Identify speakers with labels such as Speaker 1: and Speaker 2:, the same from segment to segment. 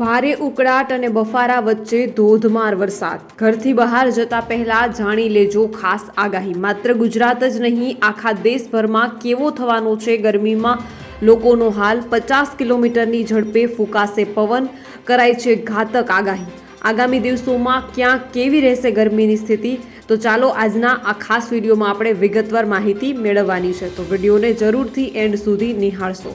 Speaker 1: ભારે ઉકળાટ અને બફારા વચ્ચે ધોધમાર વરસાદ. ઘરથી બહાર જતા પહેલા જાણી લેજો, ખાસ આગાહી. માત્ર ગુજરાત જ નહીં, આખા દેશભરમાં કેવો થવાનો છે ગરમીમાં? લોકોનો હાલ પચાસ કિલોમીટરની ઝડપે ફૂંકાશે પવન, કરાય છે ઘાતક આગાહી. આગામી દિવસોમાં ક્યાં કેવી રહેશે ગરમીની સ્થિતિ? તો ચાલો આજના આ ખાસ વિડીયોમાં આપણે વિગતવાર માહિતી મેળવવાની છે. તો વિડીયોને જરૂરથી એન્ડ સુધી નિહાળશો.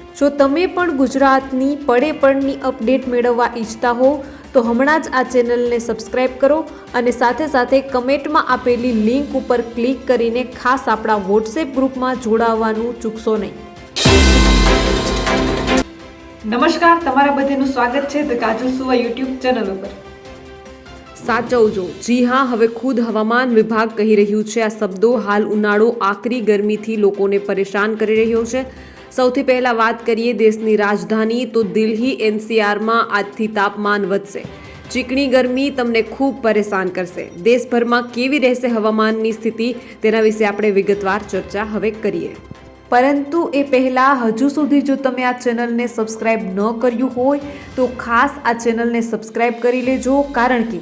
Speaker 1: જો તમે પણ ગુજરાતની પડે પડની અપડેટ મેળવવા ઈચ્છતા હો તો હમણાં જ આ ચેનલને સબસ્ક્રાઇબ કરો અને સાથે સાથે કમેન્ટમાં આપેલી લિંક ઉપર ક્લિક કરીને ખાસ આપણા વોટ્સએપ ગ્રુપમાં જોડાવવાનું ચૂકશો નહીં.
Speaker 2: નમસ્કાર તમારા બધાનું સ્વાગત છે ધ કાજલ સુવા યુટ્યુબ ચેનલ ઉપર.
Speaker 1: સાચવજો જી હા હવે ખુદ હવામાન વિભાગ કહી રહ્યું છે આ શબ્દો હાલ ઉનાળો આકરી ગરમીથી લોકોને પરેશાન કરી રહ્યો છે. સૌથી પહેલા વાત કરીએ દેશની રાજધાની, તો દિલ્હી એનસીઆરમાં આજથી તાપમાન વધશે. ચીકણી ગરમી તમને ખૂબ પરેશાન કરશે. દેશભરમાં કેવી રહેશે હવામાનની સ્થિતિ તેના વિશે આપણે વિગતવાર ચર્ચા હવે કરીએ. પરંતુ એ પહેલાં હજુ સુધી જો તમે આ ચેનલને સબસ્ક્રાઈબ ન કર્યું હોય, તો ખાસ આ ચેનલને સબસ્ક્રાઈબ કરી લેજો, કારણ કે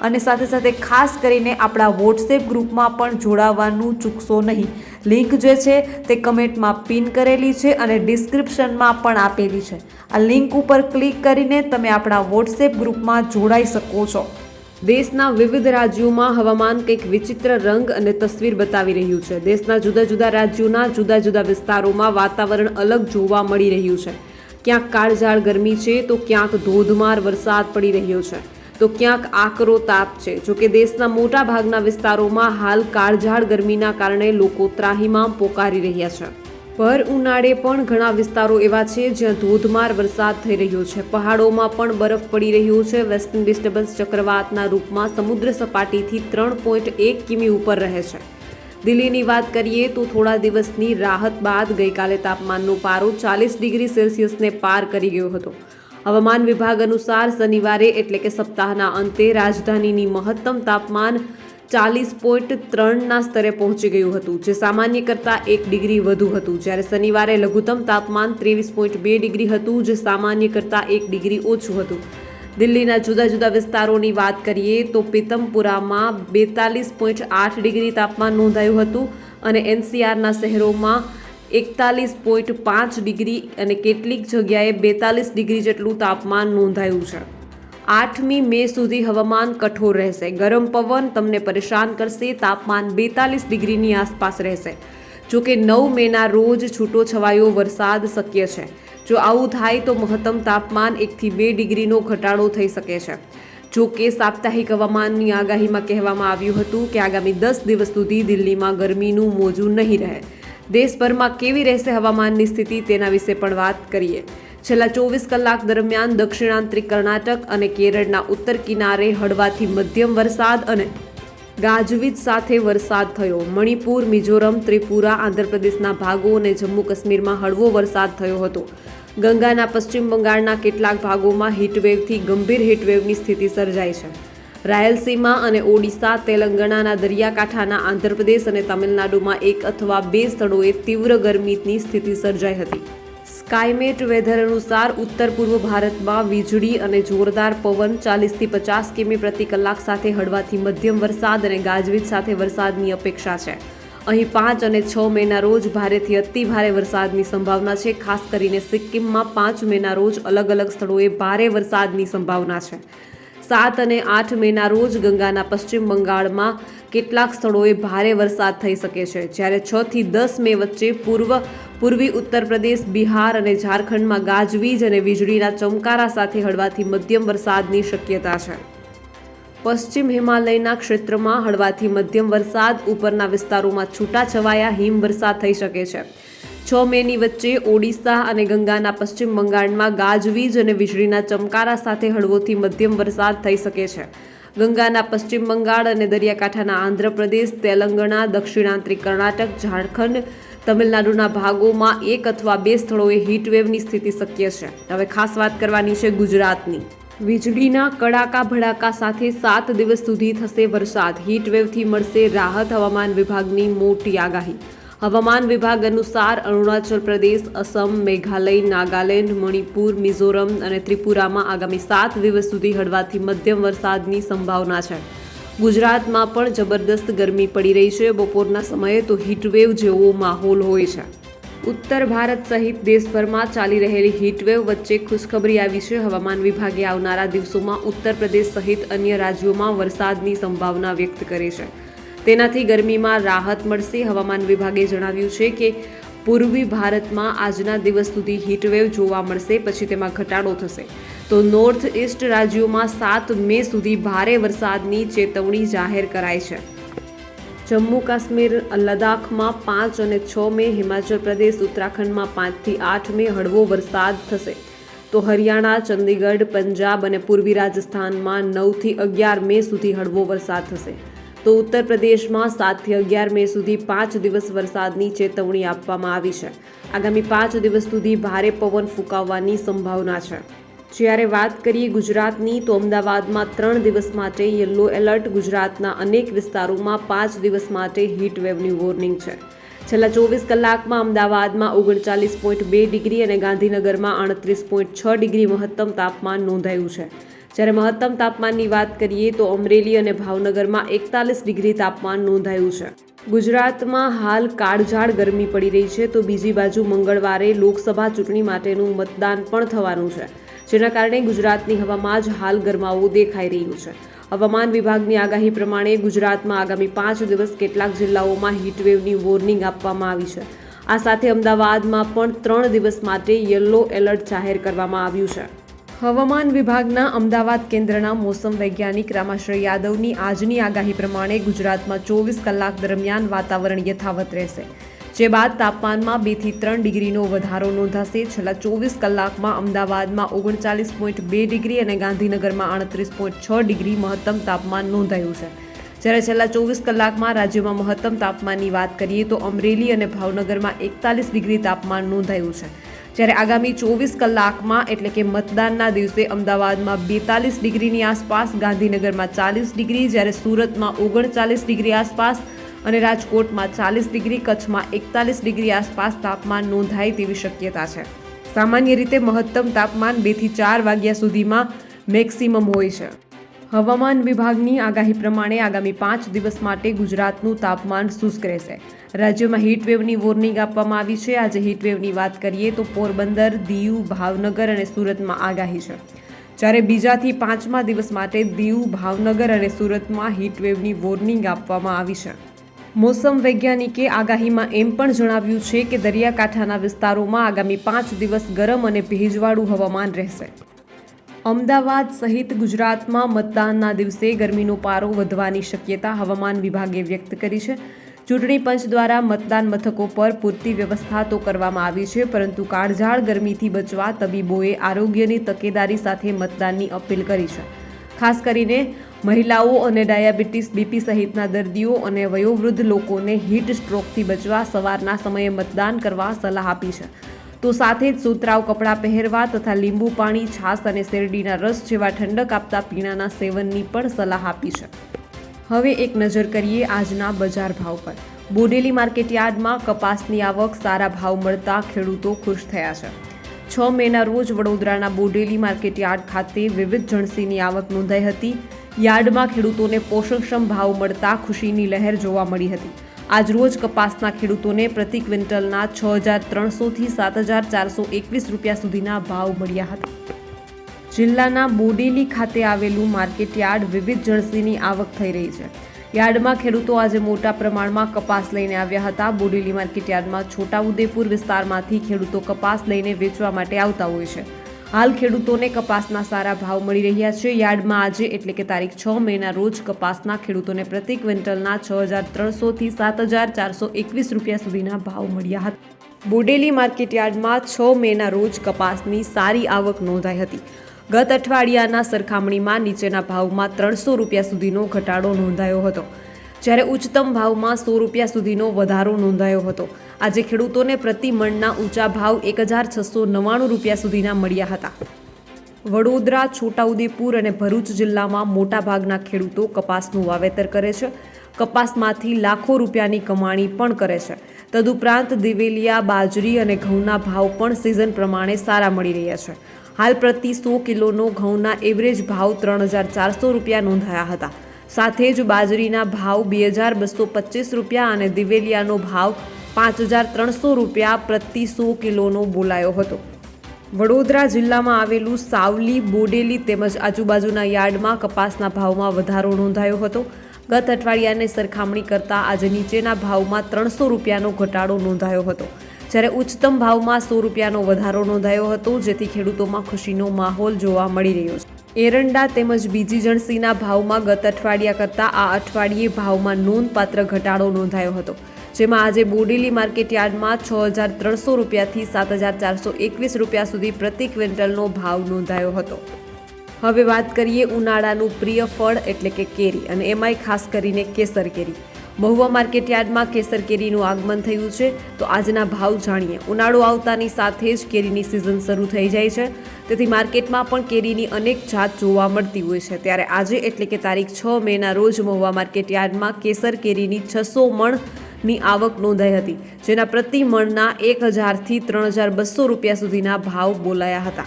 Speaker 1: અને સાથે સાથે ખાસ કરીને આપણા વોટ્સએપ ગ્રુપમાં પણ જોડાવાનું ચૂકશો નહીં. લિંક જે છે તે કમેન્ટમાં પિન કરેલી છે અને ડિસ્ક્રિપ્શનમાં પણ આપેલી છે. આ લિંક ઉપર ક્લિક કરીને તમે આપણા વોટ્સએપ ગ્રુપમાં જોડાઈ શકો છો. દેશના વિવિધ રાજ્યોમાં હવામાન કંઈક વિચિત્ર રંગ અને તસવીર બતાવી રહ્યું છે. દેશના જુદા જુદા રાજ્યોના જુદા જુદા વિસ્તારોમાં વાતાવરણ અલગ જોવા મળી રહ્યું છે. ક્યાંક કાળઝાળ ગરમી છે તો ક્યાંક ધોધમાર વરસાદ પડી રહ્યો છે. તો ક્યાંક આકરો તાપ છે. જોકે દેશના મોટા ભાગના વિસ્તારોમાં હાલ કાળઝાળ ગરમીના કારણે લોકો ત્રાહીમામ પોકારી રહ્યા છે. ભર ઉનાળે પણ ઘણા વિસ્તારો એવા છે જ્યાં ધોધમાર વરસાદ થઈ રહ્યો છે. પહાડોમાં પણ બરફ પડી રહ્યો છે. વેસ્ટર્ન ડિસ્ટર્બન્સ ચક્રવાતના રૂપમાં સમુદ્ર સપાટીથી ત્રણ પોઈન્ટ એક કિમી ઉપર રહે છે. દિલ્હીની વાત કરીએ તો થોડા દિવસની રાહત બાદ ગઈકાલે તાપમાનનો પારો ચાલીસ ડિગ્રી સેલ્સિયસને પાર કરી ગયો હતો. હવામાન વિભાગ અનુસાર શનિવારે એટલે કે સપ્તાહના અંતે રાજધાનીની મહત્તમ તાપમાન ચાલીસ પોઈન્ટ ત્રણના સ્તરે પહોંચી ગયું હતું, જે સામાન્ય કરતાં એક ડિગ્રી વધુ હતું. જ્યારે શનિવારે લઘુત્તમ તાપમાન ત્રેવીસ પોઈન્ટ બે ડિગ્રી હતું, જે સામાન્ય કરતાં એક ડિગ્રી ઓછું હતું. દિલ્હીના જુદા જુદા વિસ્તારોની વાત કરીએ તો પીતમપુરામાં બેતાલીસ પોઈન્ટ આઠ ડિગ્રી તાપમાન નોંધાયું હતું અને એનસીઆરના શહેરોમાં એકતાલીસ પોઈન્ટ પાંચ ડિગ્રી અને કેટલીક જગ્યાએ બેતાલીસ ડિગ્રી જેટલું તાપમાન નોંધાયું છે. આઠમી મે સુધી હવામાન કઠોર રહેશે. ગરમ પવન તમને પરેશાન કરશે, તાપમાન બેતાલીસ ડિગ્રીની આસપાસ રહેશે. જો કે નવ મેના રોજ છૂટો છવાયો વરસાદ શક્ય છે. જો આવું થાય તો મહત્તમ તાપમાન એકથી બે ડિગ્રીનો ઘટાડો થઈ શકે છે. જો કે સાપ્તાહિક હવામાનની આગાહીમાં કહેવામાં આવ્યું હતું કે આગામી દસ દિવસ સુધી દિલ્હીમાં ગરમીનું મોજું નહીં રહે. દેશભરમાં કેવી રહેશે હવામાનની સ્થિતિ તેના વિશે પણ વાત કરીએ. છેલ્લા ચોવીસ કલાક દરમિયાન દક્ષિણાંતરિક કર્ણાટક અને કેરળના ઉત્તર કિનારે હળવાથી મધ્યમ વરસાદ અને ગાજવીજ સાથે વરસાદ થયો. મણિપુર, મિઝોરમ, ત્રિપુરા, આંધ્રપ્રદેશના ભાગો અને જમ્મુ કાશ્મીરમાં હળવો વરસાદ થયો હતો. ગંગાના પશ્ચિમ બંગાળના કેટલાક ભાગોમાં હીટવેવથી ગંભીર હીટવેવની સ્થિતિ સર્જાઈ છે. રાયલસીમા અને ઓડિશા, તેલંગાણાના દરિયાકાંઠાના આંધ્રપ્રદેશ અને તમિલનાડુમાં એક અથવા બે સ્થળોએ તીવ્ર ગરમીની સ્થિતિ સર્જાઈ હતી. સ્કાયમેટ વેધર અનુસાર ઉત્તર પૂર્વ ભારતમાં વીજળી અને જોરદાર પવન ચાલીસથી પચાસ કિમી પ્રતિ કલાક સાથે હળવાથી મધ્યમ વરસાદ અને ગાજવીજ સાથે વરસાદની અપેક્ષા છે. અહીં પાંચ અને છ મેના રોજ ભારેથી અતિ ભારે વરસાદની સંભાવના છે, ખાસ કરીને સિક્કિમમાં પાંચ મેના રોજ અલગ અલગ સ્થળોએ ભારે વરસાદની સંભાવના છે. સાત અને આઠ મેના રોજ ગંગાના પશ્ચિમ બંગાળમાં કેટલાક સ્થળોએ ભારે વરસાદ થઈ શકે છે. જ્યારે છ થી દસ મે વચ્ચે પૂર્વ, પૂર્વી ઉત્તર પ્રદેશ, બિહાર અને ઝારખંડમાં ગાજવીજ અને વીજળીના ચમકારા સાથે હળવાથી મધ્યમ વરસાદની શક્યતા છે. પશ્ચિમ હિમાલયના ક્ષેત્રમાં હળવાથી મધ્યમ વરસાદ, ઉપરના વિસ્તારોમાં છૂટાછવાયા, હિમવર્ષા થઈ શકે છે. છ મેની વચ્ચે ઓડિશા અને ગંગાના પશ્ચિમ બંગાળમાં ગાજવીજ અને વીજળીના ચમકારા સાથે હળવોથી મધ્યમ વરસાદ થઈ શકે છે. ગંગાના પશ્ચિમ બંગાળ અને દરિયાકાંઠાના આંધ્રપ્રદેશ, તેલંગણા, દક્ષિણાંતરી કર્ણાટક, ઝારખંડ, તમિલનાડુના ભાગોમાં એક અથવા બે સ્થળોએ હીટવેવની સ્થિતિ શક્ય છે. હવે ખાસ વાત કરવાની છે ગુજરાતની. વીજળીના કડાકા ભડાકા સાથે સાત દિવસ સુધી થશે વરસાદ. હીટવેવથી મળશે રાહત હવામાન વિભાગની મોટી આગાહી. હવામાન વિભાગ અનુસાર અરુણાચલ પ્રદેશ, અસમ, મેઘાલય, નાગાલેન્ડ, મણિપુર, મિઝોરમ અને ત્રિપુરામાં આગામી સાત દિવસ સુધી હળવાથી મધ્યમ વરસાદની સંભાવના છે. ગુજરાતમાં પણ જબરદસ્ત ગરમી પડી રહી છે. બપોરના સમયે તો હીટવેવ જેવો માહોલ હોય છે. ઉત્તર ભારત સહિત દેશભરમાં ચાલી રહેલી હીટવેવ વચ્ચે ખુશખબરી આવી છે. હવામાન વિભાગે આવનારા દિવસોમાં ઉત્તર પ્રદેશ સહિત અન્ય રાજ્યોમાં વરસાદની સંભાવના વ્યક્ત કરી છે. તેનાથી ગરમીમાં રાહત મળશે. હવામાન વિભાગે જણાવ્યું છે કે પૂર્વી ભારતમાં આજના દિવસ સુધી હીટવેવ જોવા મળશે, પછી તેમાં ઘટાડો થશે. તો નોર્થ ઇસ્ટ રાજ્યોમાં સાત મે સુધી ભારે વરસાદની ચેતવણી જાહેર કરાઈ છે. જમ્મુ કાશ્મીર, લદ્દાખમાં પાંચ અને છ મે, હિમાચલ પ્રદેશ, ઉત્તરાખંડમાં પાંચથી આઠ મે હળવો વરસાદ થશે. તો હરિયાણા, ચંદીગઢ, પંજાબ અને પૂર્વી રાજસ્થાનમાં નવથી અગિયાર મે સુધી હળવો વરસાદ થશે. તો ઉત્તર પ્રદેશમાં સાતથી અગિયાર મે સુધી પાંચ દિવસ વરસાદની ચેતવણી આપવામાં આવી છે. આગામી પાંચ દિવસ સુધી ભારે પવન ફૂંકાવવાની સંભાવના છે. જ્યારે વાત કરીએ ગુજરાતની, તો અમદાવાદમાં ત્રણ દિવસ માટે યલો એલર્ટ, ગુજરાતના અનેક વિસ્તારોમાં પાંચ દિવસ માટે હીટવેવની વોર્નિંગ છે. છેલ્લા ચોવીસ કલાકમાં અમદાવાદમાં ઓગણચાલીસ પોઈન્ટ બે ડિગ્રી અને ગાંધીનગરમાં અડત્રીસ પોઈન્ટ છ ડિગ્રી મહત્તમ તાપમાન નોંધાયું છે. જ્યારે મહત્તમ તાપમાનની વાત કરીએ તો અમરેલી અને ભાવનગરમાં એકતાલીસ ડિગ્રી તાપમાન નોંધાયું છે. ગુજરાતમાં હાલ કાળઝાળ ગરમી પડી રહી છે તો બીજી બાજુ મંગળવારે લોકસભા ચૂંટણી માટેનું મતદાન પણ થવાનું છે. જેના કારણે ગુજરાતની હવામાં જ હાલ ગરમાવું દેખાઈ રહ્યું છે. હવામાન વિભાગની આગાહી પ્રમાણે ગુજરાતમાં આગામી પાંચ દિવસ કેટલાક જિલ્લાઓમાં હીટવેવની વોર્નિંગ આપવામાં આવી છે. આ સાથે અમદાવાદમાં પણ ત્રણ દિવસ માટે યલો એલર્ટ જાહેર કરવામાં આવ્યું છે. હવામાન વિભાગના અમદાવાદ કેન્દ્રના મોસમ વૈજ્ઞાનિક રામાશ્રય યાદવની આજની આગાહી પ્રમાણે ગુજરાતમાં ચોવીસ કલાક દરમિયાન વાતાવરણ યથાવત રહેશે. જે બાદ તાપમાનમાં બેથી ત્રણ ડિગ્રીનો વધારો નોંધાશે. છેલ્લા ચોવીસ કલાકમાં અમદાવાદમાં ઓગણચાલીસ પોઈન્ટ બે ડિગ્રી અને ગાંધીનગરમાં આડત્રીસ પોઈન્ટ છ ડિગ્રી મહત્તમ તાપમાન નોંધાયું છે. જ્યારે છેલ્લા ચોવીસ કલાકમાં રાજ્યમાં મહત્તમ તાપમાનની વાત કરીએ તો અમરેલી અને ભાવનગરમાં એકતાલીસ ડિગ્રી તાપમાન નોંધાયું છે. જ્યારે આગામી ચોવીસ કલાકમાં, એટલે કે મતદાનના દિવસે, અમદાવાદમાં બેતાલીસ ડિગ્રીની આસપાસ, ગાંધીનગરમાં ચાલીસ ડિગ્રી, જ્યારે સુરતમાં ઓગણચાલીસ ડિગ્રી આસપાસ અને રાજકોટમાં ચાલીસ ડિગ્રી, કચ્છમાં એકતાલીસ ડિગ્રી આસપાસ તાપમાન નોંધાય તેવી શક્યતા છે. સામાન્ય રીતે મહત્તમ તાપમાન બેથી ચાર વાગ્યા સુધીમાં મેક્સિમમ હોય છે. હવામાન વિભાગની આગાહી પ્રમાણે આગામી પાંચ દિવસ માટે ગુજરાતનું તાપમાન શુષ્ક રહેશે. રાજ્યમાં હીટવેવની વોર્નિંગ આપવામાં આવી છે. આજે હીટવેવની વાત કરીએ તો પોરબંદર, દીવ, ભાવનગર અને સુરતમાં આગાહી છે. જ્યારે બીજાથી પાંચમા દિવસ માટે દીવ, ભાવનગર અને સુરતમાં હીટવેવની વોર્નિંગ આપવામાં આવી છે. મોસમ વૈજ્ઞાનિકે આગાહીમાં એમ પણ જણાવ્યું છે કે દરિયાકાંઠાના વિસ્તારોમાં આગામી પાંચ દિવસ ગરમ અને ભેજવાળું હવામાન રહેશે. અમદાવાદ સહિત ગુજરાતમાં મતદાનના દિવસે ગરમીનો પારો વધવાની શક્યતા હવામાન વિભાગે વ્યક્ત કરી છે. ચૂંટણી પંચ દ્વારા મતદાન મથકો પર પૂરતી વ્યવસ્થા તો કરવામાં આવી છે, પરંતુ કાળઝાળ ગરમીથી બચવા તબીબોએ આરોગ્યની તકેદારી સાથે મતદાનની અપીલ કરી છે. ખાસ કરીને મહિલાઓ અને ડાયાબિટીસ બીપી સહિતના દર્દીઓ અને વયોવૃદ્ધ લોકોને હીટ સ્ટ્રોકથી બચવા સવારના સમયે મતદાન કરવા સલાહ આપી છે. તો સાથે જ સુતરાઉ કપડાં પહેરવા તથા લીંબુ પાણી, છાશ અને શેરડીના રસ જેવા ઠંડક આપતા પીણાના સેવનની પણ સલાહ આપી છે. હવે એક નજર કરીએ આજના બજાર ભાવ પર. બોડેલી માર્કેટ યાર્ડમાં કપાસની આવક સારા ભાવ મળતા ખેડૂતો ખુશ થયા છે. છ મેના રોજ વડોદરાના બોડેલી માર્કેટયાર્ડ ખાતે વિવિધ જણસીની આવક નોંધાઈ હતી. યાર્ડમાં ખેડૂતોને પોષણક્ષમ ભાવ મળતા ખુશીની લહેર જોવા મળી હતી. આજરોજ કપાસના ખેડૂતોને પ્રતિ ક્વિન્ટલના છ હજાર ત્રણસોથી સાત હજાર ચારસો એકવીસ રૂપિયા સુધીના ભાવ મળ્યા હતા. જિલ્લાના બોડેલી ખાતે આવેલું માર્કેટ યાર્ડ વિવિધ જણસીની આવક થઈ રહી છે. યાર્ડમાં ખેડૂતો આજે મોટા પ્રમાણમાં કપાસ લઈને આવ્યા હતા. બોડેલી માર્કેટ યાર્ડમાં છોટાઉદેપુર વિસ્તારમાંથી ખેડૂતો કપાસ લઈને વેચવા માટે આવતા હોય છે. હાલ ખેડૂતોને કપાસના સારા ભાવ મળી રહ્યા છે. યાર્ડમાં આજે એટલે કે તારીખ છ મેના રોજ કપાસના ખેડૂતોને પ્રતિ ક્વિન્ટલના છ હજાર ત્રણસોથી સાત હજાર ચારસો એકવીસ રૂપિયા સુધીના ભાવ મળ્યા હતા. બોડેલી માર્કેટ યાર્ડમાં છ મેના રોજ કપાસની સારી આવક નોંધાઈ હતી. ગત અઠવાડિયાના સરખામણીમાં નીચેના ભાવમાં ત્રણસો રૂપિયા સુધીનો ઘટાડો નોંધાયો હતો. જ્યારે ઉચ્ચતમ ભાવમાં સો રૂપિયા સુધીનો વધારો નોંધાયો હતો. આજે ખેડૂતોને પ્રતિ મણના ઊંચા ભાવ એક હજાર છસો નવ્વાણું રૂપિયા સુધીના મળ્યા હતા. વડોદરા, છોટાઉદેપુર અને ભરૂચ જિલ્લામાં મોટાભાગના ખેડૂતો કપાસનું વાવેતર કરે છે. કપાસમાંથી લાખો રૂપિયાની કમાણી પણ કરે છે. તદુપરાંત દિવેલિયા, બાજરી અને ઘઉંના ભાવ પણ સિઝન પ્રમાણે સારા મળી રહ્યા છે. હાલ પ્રતિ સો કિલોનો ઘઉંના એવરેજ ભાવ ત્રણ હજાર ચારસો રૂપિયા નોંધાયા હતા. સાથે જ બાજરીના ભાવ બે હજાર બસો પચીસ રૂપિયા અને દિવેલિયાનો ભાવ પાંચ હજાર ત્રણસો રૂપિયા પ્રતિ સો કિલોનો બોલાયો હતો. વડોદરા જિલ્લામાં આવેલું સાવલી, બોડેલી તેમજ આજુબાજુના યાર્ડમાં કપાસના ભાવમાં વધારો નોંધાયો હતો. ગત અઠવાડિયાની સરખામણી કરતાં આજે નીચેના ભાવમાં ત્રણસો રૂપિયાનો ઘટાડો નોંધાયો હતો. જ્યારે ઉચ્ચતમ ભાવમાં સો રૂપિયાનો વધારો નોંધાયો હતો, જેથી ખેડૂતોમાં ખુશીનો માહોલ જોવા મળી રહ્યો છે. એરંડા તેમજ બીજી જણસીના ભાવમાં ગત અઠવાડિયા કરતાં આ અઠવાડિયે ભાવમાં નોંધપાત્ર ઘટાડો નોંધાયો હતો, જેમાં આજે બોડેલી માર્કેટ યાર્ડમાં છ હજાર ત્રણસો રૂપિયાથી સાત હજાર ચારસો એકવીસ રૂપિયા સુધી પ્રતિ ક્વિન્ટલનો ભાવ નોંધાયો હતો. હવે વાત કરીએ ઉનાળાનું પ્રિય ફળ એટલે કે કેરી, અને એમાંય ખાસ કરીને કેસર કેરી મહુવા માર્કેટ યાર્ડમાં કેસર કેરીનું આગમન થયું છે. તો આજના ભાવ જાણીએ. ઉનાળો આવતાની સાથે જ કેરીની સિઝન શરૂ થઈ જાય છે. તેથી માર્કેટમાં પણ કેરીની અનેક જાત જોવા મળતી હોય છે. ત્યારે આજે એટલે કે તારીખ છ મેના રોજ મહુવા માર્કેટ યાર્ડમાં કેસર કેરીની છસો મણની આવક નોંધાઈ હતી. જેના પ્રતિ મણના એક હજારથી ત્રણ હજાર બસો રૂપિયા સુધીના ભાવ બોલાયા હતા.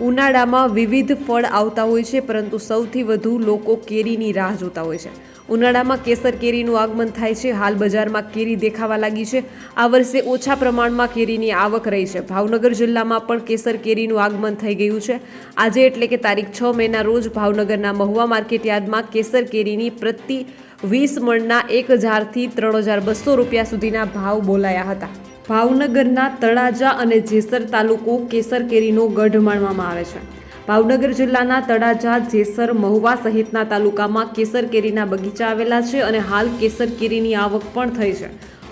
Speaker 1: ઉનાળામાં વિવિધ ફળ આવતા હોય છે, પરંતુ સૌથી વધુ લોકો કેરીની રાહ જોતા હોય છે. ઉનાળામાં કેસર કેરીનું આગમન થાય છે. હાલ બજારમાં કેરી દેખાવા લાગી છે. આ વર્ષે ઓછા પ્રમાણમાં કેરીની આવક રહી છે. ભાવનગર જિલ્લામાં પણ કેસર કેરીનું આગમન થઈ ગયું છે. આજે એટલે કે તારીખ છ મેના રોજ ભાવનગરના મહુવા માર્કેટ યાર્ડમાં કેસર કેરીની પ્રતિ વીસ મણના એક હજારથી ત્રણ હજાર બસો રૂપિયા સુધીના ભાવ બોલાયા હતા. ભાવનગરના તળાજા અને જેસર તાલુકો કેસર કેરીનો ગઢ માણવામાં આવે છે. ભાવનગર જિલ્લાના તળાજા જેસર, મહુવા સહિતના તાલુકામાં કેસર કેરીના બગીચા આવેલા છે અને હાલ કેસર કેરીની આવક પણ થઈ છે.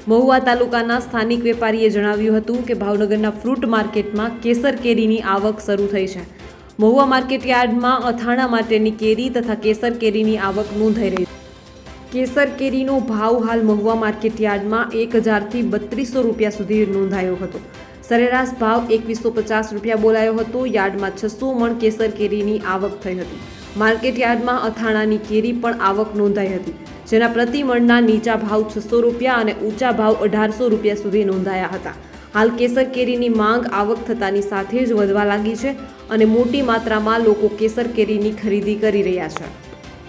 Speaker 1: મહુવા તાલુકાના સ્થાનિક વેપારીએ જણાવ્યું હતું કે ભાવનગરના ફ્રૂટ માર્કેટમાં કેસર કેરીની આવક શરૂ થઈ છે. મહુવા માર્કેટ યાર્ડમાં અથાણા માટેની કેરી તથા કેસર કેરીની આવક નોંધાઈ રહી છે. કેસર કેરીનો ભાવ હાલ મહુવા માર્કેટ યાર્ડમાં એક હજારથી બત્રીસો રૂપિયા સુધી નોંધાયો હતો. સરેરાશ ભાવ એકવીસો પચાસ રૂપિયા બોલાયો હતો. યાર્ડમાં છસો મણ કેસર કેરીની આવક થઈ હતી. માર્કેટ યાર્ડમાં અથાણાની કેરી પણ આવક નોંધાઈ હતી, જેના પ્રતિ મણના નીચા ભાવ છસો રૂપિયા અને ઊંચા ભાવ અઢારસો રૂપિયા સુધી નોંધાયા હતા. હાલ કેસર કેરીની માંગ આવક થતાની સાથે જ વધવા લાગી છે અને મોટી માત્રામાં લોકો કેસર કેરીની ખરીદી કરી રહ્યા છે.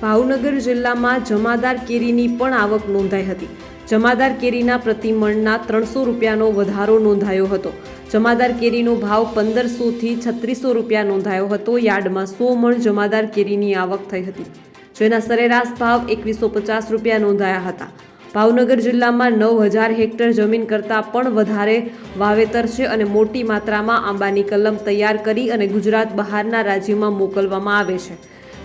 Speaker 1: ભાવનગર જિલ્લામાં જમાદાર કેરીની પણ આવક નોંધાઈ હતી. જમાદાર કેરીના પ્રતિ મણના ત્રણસો રૂપિયાનો વધારો નોંધાયો હતો. જમાદાર કેરીનો ભાવ પંદરસોથી છત્રીસો રૂપિયા નોંધાયો હતો. યાર્ડમાં સો મણ જમાદાર કેરીની આવક થઈ હતી. જેના સરેરાશ ભાવ એકવીસો પચાસ રૂપિયા નોંધાયા હતા. ભાવનગર જિલ્લામાં નવ હજાર હેક્ટર જમીન કરતાં પણ વધારે વાવેતર છે અને મોટી માત્રામાં આંબાની કલમ તૈયાર કરી અને ગુજરાત બહારના રાજ્યમાં મોકલવામાં આવે છે.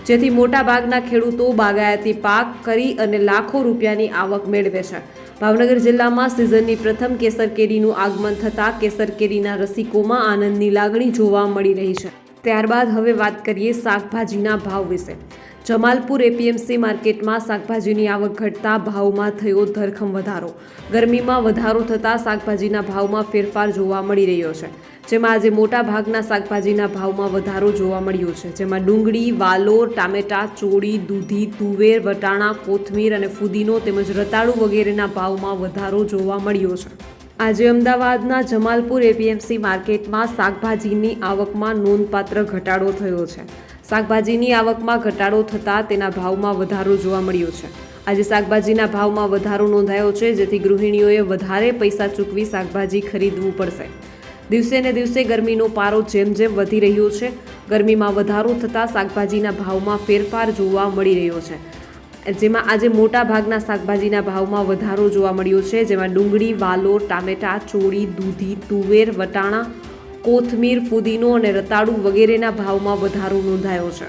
Speaker 1: જેથી મોટાભાગના ખેડૂતો બાગાયતી પાક કરી અને લાખો રૂપિયાની આવક મેળવે છે. ભાવનગર જિલ્લામાં સિઝનની પ્રથમ કેસર કેરીનું આગમન થતાં કેસર કેરીના રસિકોમાં આનંદની લાગણી જોવા મળી રહી છે. ત્યારબાદ હવે વાત કરીએ શાકભાજીના ભાવ વિશે. જમાલપુર એપીએમસી માર્કેટમાં શાકભાજીની આવક ઘટતા ભાવમાં થયો ધરખમ વધારો. ગરમીમાં વધારો થતાં શાકભાજીના ભાવમાં ફેરફાર જોવા મળી રહ્યો છે. જેમાં આજે મોટા ભાગના શાકભાજીના ભાવમાં વધારો જોવા મળ્યો છે. જેમાં ડુંગળી, વાલોર, ટામેટા, ચોળી, દૂધી, તુવેર, વટાણા, કોથમીર અને ફુદીનો તેમજ રતાળુ વગેરેના ભાવમાં વધારો જોવા મળ્યો છે. આજે અમદાવાદના જમાલપુર એપીએમસી માર્કેટમાં શાકભાજીની આવકમાં નોંધપાત્ર ઘટાડો થયો છે. શાકભાજીની આવકમાં ઘટાડો થતાં તેના ભાવમાં વધારો જોવા મળ્યો છે. આજે શાકભાજીના ભાવમાં વધારો નોંધાયો છે, જેથી ગૃહિણીઓએ વધારે પૈસા ચૂકવી શાકભાજી ખરીદવું પડશે. દિવસે ને દિવસે ગરમીનો પારો જેમ જેમ વધી રહ્યો છે, ગરમીમાં વધારો થતાં શાકભાજીના ભાવમાં ફેરફાર જોવા મળી રહ્યો છે. જેમાં આજે મોટા ભાગના શાકભાજીના ભાવમાં વધારો જોવા મળ્યો છે, જેમાં ડુંગળી, વાલોર, ટામેટા, ચોળી, દૂધી, તુવેર, વટાણા કોથમીર, ફુદીનો અને રતાળુ વગેરેના ભાવમાં વધારો નોંધાયો છે.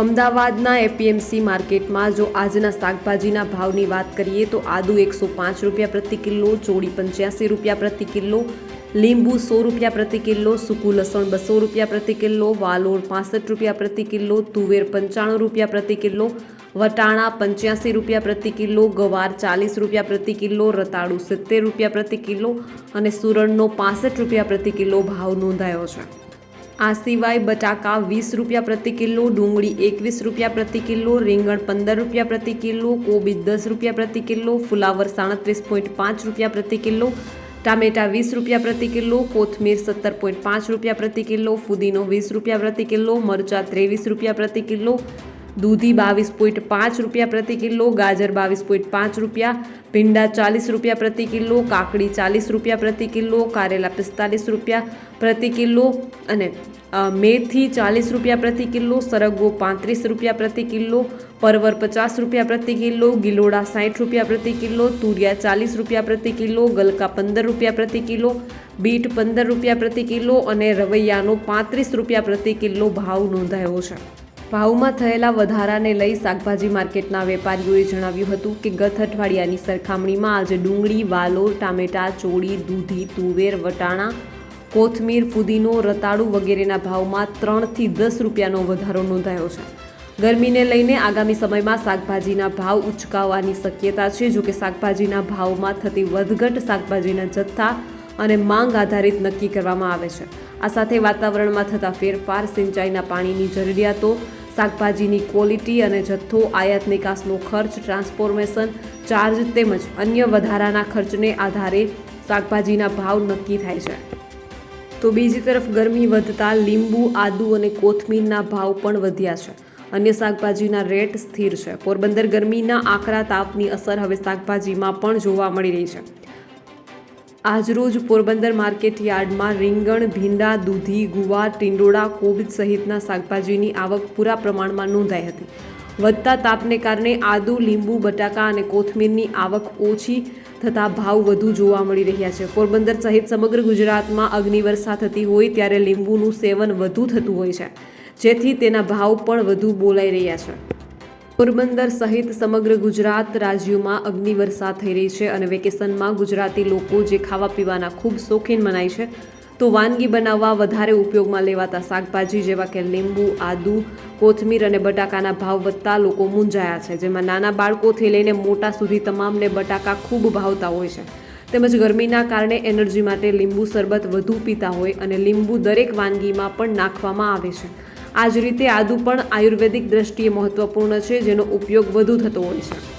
Speaker 1: અમદાવાદના એપીએમસી માર્કેટમાં જો આજના શાકભાજીના ભાવની વાત કરીએ તો આદુ એકસો પાંચ રૂપિયા પ્રતિ કિલો, ચોળી પંચ્યાસી રૂપિયા પ્રતિ કિલો લીંબુ સો રૂપિયા પ્રતિ કિલો સૂકું લસણ બસો રૂપિયા પ્રતિ કિલો વાલોર પાસઠ રૂપિયા પ્રતિ કિલો તુવેર પંચાણું રૂપિયા પ્રતિ કિલો વટાણા પંચ્યાસી રૂપિયા પ્રતિ કિલો ગવાર ચાલીસ રૂપિયા પ્રતિ કિલો રતાળુ સિત્તેર રૂપિયા પ્રતિ કિલો અને સુરણનો પાસઠ રૂપિયા પ્રતિ કિલો ભાવ નોંધાયો છે આ સિવાય બટાકા વીસ રૂપિયા પ્રતિ કિલો ડુંગળી એકવીસ રૂપિયા પ્રતિ કિલો રીંગણ પંદર રૂપિયા પ્રતિ કિલો કોબી દસ રૂપિયા પ્રતિ કિલો ફુલાવર સાડત્રીસ પોઈન્ટ પાંચ રૂપિયા પ્રતિ કિલો ટામેટા વીસ રૂપિયા પ્રતિ કિલો, કોથમીર સત્તર પોઈન્ટ પાંચ રૂપિયા પ્રતિ કિલો, ફુદીનો વીસ રૂપિયા પ્રતિ કિલો, મરચાં ત્રેવીસ રૂપિયા પ્રતિ કિલો, દૂધી બાવીસ પોઈન્ટ પાંચ રૂપિયા પ્રતિ કિલો, ગાજર બાવીસ પોઈન્ટ પાંચ રૂપિયા, ભીંડા ચાલીસ રૂપિયા પ્રતિ કિલો, કાકડી ચાલીસ રૂપિયા પ્રતિ કિલો, કારેલા પિસ્તાલીસ રૂપિયા પ્રતિ કિલો અને મેથી ચાલીસ રૂપિયા પ્રતિ કિલો, સરગવો પાંત્રીસ રૂપિયા પ્રતિ કિલો, પરવર પચાસ રૂપિયા પ્રતિ કિલો, ગિલોડા સાઠ રૂપિયા પ્રતિ કિલો, તુરિયા ચાલીસ રૂપિયા પ્રતિ કિલો, ગલકા પંદર રૂપિયા પ્રતિ કિલો, બીટ પંદર રૂપિયા પ્રતિ કિલો અને રવૈયાનો પાંત્રીસ રૂપિયા પ્રતિ કિલો ભાવ નોંધાયો છે. ભાવમાં થયેલા વધારાને લઈ શાકભાજી માર્કેટના વેપારીઓએ જણાવ્યું હતું કે ગત અઠવાડિયાની સરખામણીમાં આજે ડુંગળી, વાલોર, ટામેટા, ચોળી, દૂધી, તુવેર, વટાણા કોથમીર ફુદીનો રતાળુ વગેરેના ભાવમાં ત્રણથી દસ રૂપિયાનો વધારો નોંધાયો છે. ગરમીને લઈને આગામી સમયમાં શાકભાજીના ભાવ ઉચકાવવાની શક્યતા છે. જોકે શાકભાજીના ભાવમાં થતી વધઘટ શાકભાજીના જથ્થા અને માંગ આધારિત નક્કી કરવામાં આવે છે. આ સાથે વાતાવરણમાં થતા ફેરફાર, સિંચાઈના પાણીની જરૂરિયાતો, શાકભાજીની ક્વોલિટી અને જથ્થો, આયાત નિકાસનો ખર્ચ ટ્રાન્સફોર્મેશન ચાર્જ તેમજ અન્ય વધારાના ખર્ચને આધારે શાકભાજીના ભાવ નક્કી થાય છે. તો બીજી તરફ ગરમી વધતા લીંબુ, આદુ અને કોથમીરના ભાવ પણ વધ્યા છે. અન્ય શાકભાજીના રેટ સ્થિર છે. પોરબંદર ગરમીના આકરા તાપની અસર હવે શાકભાજીમાં પણ જોવા મળી રહી છે. આજરોજ પોરબંદર માર્કેટ યાર્ડમાં રીંગણ, ભીંડા, દૂધી ગુવાર ટીંડોળા, કોબીજ સહિતના શાકભાજીની આવક પૂરા પ્રમાણમાં નોંધાઈ હતી. વધતા તાપને કારણે આદુ, લીંબુ, બટાકા અને કોથમીરની આવક ઓછી થતાં ભાવ વધુ જોવા મળી રહ્યા છે. પોરબંદર સહિત સમગ્ર ગુજરાતમાં અગ્નિવર્ષા થતી હોય ત્યારે લીંબુનું સેવન વધુ થતું હોય છે. જેથી તેના ભાવ પણ વધુ બોલાઈ રહ્યા છે. પોરબંદર સહિત સમગ્ર ગુજરાત રાજ્યોમાં અગ્નિવર્ષા થઈ રહી છે અને વેકેશનમાં ગુજરાતી લોકો જે ખાવા પીવાના ખૂબ શોખીન મનાય છે તો વાનગી બનાવવા વધારે ઉપયોગમાં લેવાતા શાકભાજી જેવા કે લીંબુ, આદુ, કોથમીર અને બટાકાના ભાવ વધતા લોકો મૂંઝાયા છે, જેમાં નાના બાળકોથી લઈને મોટા સુધી તમામને બટાકા ખૂબ ભાવતા હોય છે. તેમજ ગરમીના કારણે એનર્જી માટે લીંબુ શરબત વધુ પીતા હોય અને લીંબુ દરેક વાનગીમાં પણ નાખવામાં આવે છે. આ જ રીતે આદુ પણ આયુર્વેદિક દ્રષ્ટિએ મહત્વપૂર્ણ છે, જેનો ઉપયોગ વધુ થતો હોય છે.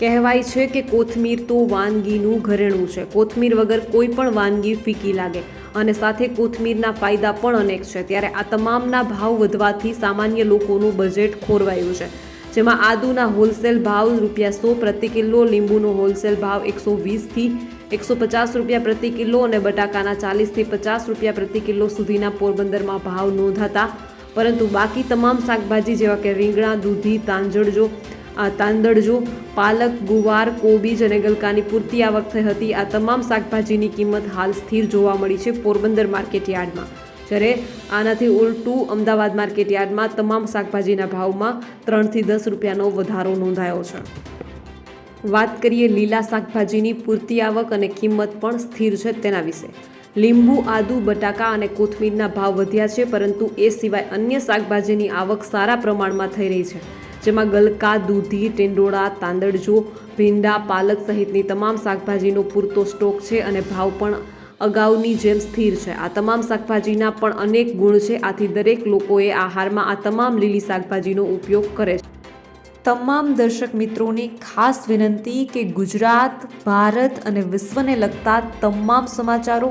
Speaker 1: કહેવાય છે કે કોથમીર તો વાનગીનું ઘરેણું છે. કોથમીર વગર કોઈ પણ વાનગી ફીકી લાગે અને સાથે કોથમીરના ફાયદા પણ અનેક છે. ત્યારે આ તમામના ભાવ વધવાથી સામાન્ય લોકોનું બજેટ ખોરવાયું છે. જેમાં આદુના હોલસેલ ભાવ રૂપિયા સો પ્રતિ કિલો, લીંબુનો હોલસેલ ભાવ એકસો વીસથી એકસો પચાસ રૂપિયા પ્રતિ કિલો અને બટાકાના ચાલીસથી પચાસ રૂપિયા પ્રતિ કિલો સુધીના પોરબંદરમાં ભાવ નોંધાતા. પરંતુ બાકી તમામ શાકભાજી જેવા કે રીંગણા, દૂધી, તાંજળજો આ તાંદળજો પાલક, ગુવાર કોબીજ અને ગલકાની પૂરતી આવક થઈ હતી. આ તમામ શાકભાજીની કિંમત હાલ સ્થિર જોવા મળી છે પોરબંદર માર્કેટ યાર્ડમાં. જ્યારે આનાથી ઉલટું અમદાવાદ માર્કેટ યાર્ડમાં તમામ શાકભાજીના ભાવમાં ત્રણથી દસ રૂપિયાનો વધારો નોંધાયો છે. વાત કરીએ લીલા શાકભાજીની પૂરતી આવક અને કિંમત પણ સ્થિર છે તેના વિશે. લીંબુ, આદુ, બટાકા અને કોથમીરના ભાવ વધ્યા છે, પરંતુ એ સિવાય અન્ય શાકભાજીની આવક સારા પ્રમાણમાં થઈ રહી છે. જેમાં ગલકા, દૂધી, ટેંડોળા તાંદડજો ભીંડા, પાલક સહિતની તમામ શાકભાજીનો પૂરતો સ્ટોક છે અને ભાવ પણ અગાઉની જેમ સ્થિર છે. આ તમામ શાકભાજીના પણ અનેક ગુણ છે. આથી દરેક લોકોએ આહારમાં આ તમામ લીલી શાકભાજીનો ઉપયોગ કરે છે. તમામ દર્શક મિત્રોને ખાસ વિનંતી કે ગુજરાત, ભારત અને વિશ્વને લગતા તમામ સમાચારો